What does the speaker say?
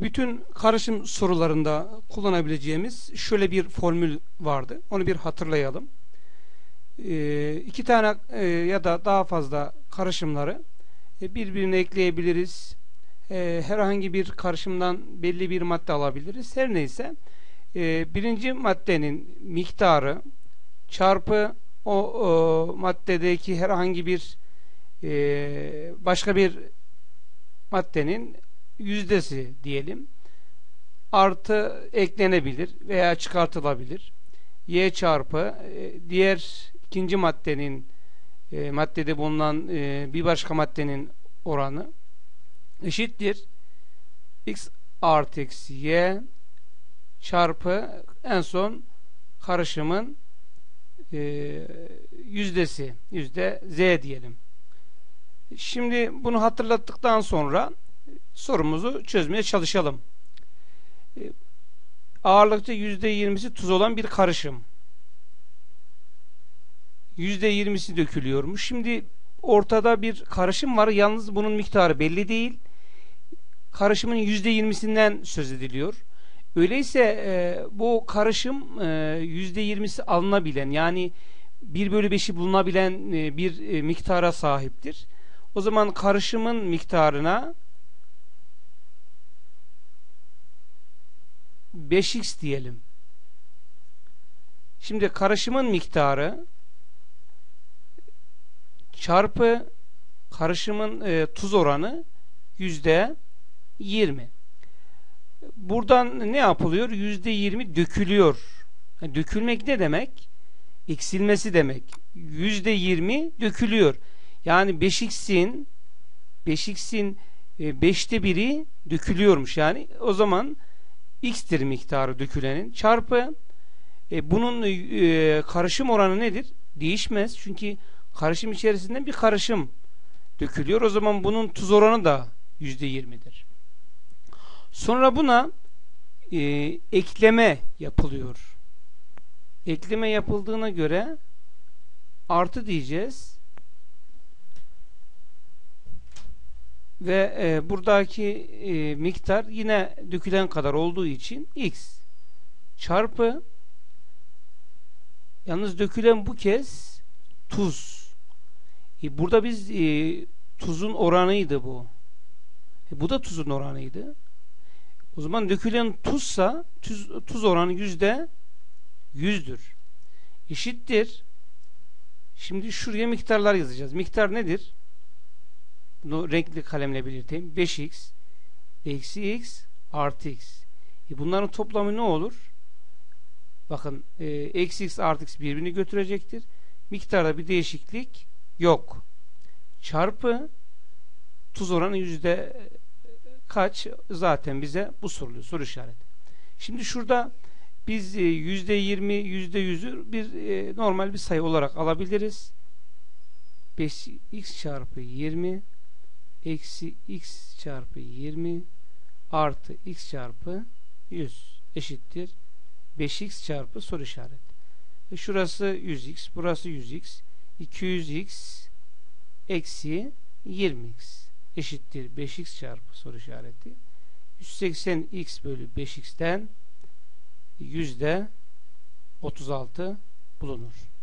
Bütün karışım sorularında kullanabileceğimiz şöyle bir formül vardı. Onu bir hatırlayalım. E, iki tane e, ya da daha fazla karışımları e, birbirine ekleyebiliriz. E, herhangi bir karışımdan belli bir madde alabiliriz. Her neyse e, birinci maddenin miktarı çarpı o, o maddedeki herhangi bir e, başka bir maddenin yüzdesi diyelim artı eklenebilir veya çıkartılabilir. Y çarpı e, diğer ikinci maddenin e, maddede bulunan e, bir başka maddenin oranı eşittir x artı x y çarpı en son karışımın e, yüzdesi yüzde z diyelim. Şimdi bunu hatırlattıktan sonra sorumuzu çözmeye çalışalım. E, ağırlıkta yüzde yirmisi tuz olan bir karışım. Yüzde yirmisi dökülüyormuş. Şimdi ortada bir karışım var. Yalnız bunun miktarı belli değil. Karışımın yüzde yirmisinden söz ediliyor. Öyleyse e, bu karışım e, yüzde yirmisi alınabilen yani 1 bölü 5'i bulunabilen e, bir e, miktara sahiptir. O zaman karışımın miktarına 5x diyelim. Şimdi karışımın miktarı çarpı karışımın e, tuz oranı yüzde 20. Buradan ne yapılıyor? Yüzde 20 dökülüyor. Yani dökülmek ne demek? Eksilmesi demek. Yüzde 20 dökülüyor. Yani 5x'in 5x'in 5'te biri dökülüyormuş. Yani o zaman x'tir miktarı dökülenin çarpı e, bunun e, karışım oranı nedir? Değişmez. Çünkü karışım içerisinde bir karışım dökülüyor. O zaman bunun tuz oranı da %20'dir. Sonra buna e, ekleme yapılıyor. Ekleme yapıldığına göre artı diyeceğiz. Ve e, buradaki e, miktar yine dökülen kadar olduğu için x çarpı yalnız dökülen bu kez tuz. E, burada biz e, tuzun oranıydı bu. E, bu da tuzun oranıydı. O zaman dökülen tuzsa tuz, tuz oranı yüzde yüzdür. Eşittir. Şimdi şuraya miktarlar yazacağız. Miktar nedir? Bunu renkli kalemle belirteyim. 5x eksi x artı x. E bunların toplamı ne olur? Bakın e, eksi x artı x birbirini götürecektir. Miktarda bir değişiklik yok. Çarpı tuz oranı yüzde kaç zaten bize bu soruluyor soru işareti. Şimdi şurada biz e, yüzde yirmi yüzde yüzü bir e, normal bir sayı olarak alabiliriz. 5x çarpı 20 eksi x çarpı 20 artı x çarpı 100 eşittir 5x çarpı soru işareti. Ve şurası 100x, burası 100x, 200x eksi 20x eşittir 5x çarpı soru işareti. 180x bölü 5x'ten yüzde 36 bulunur.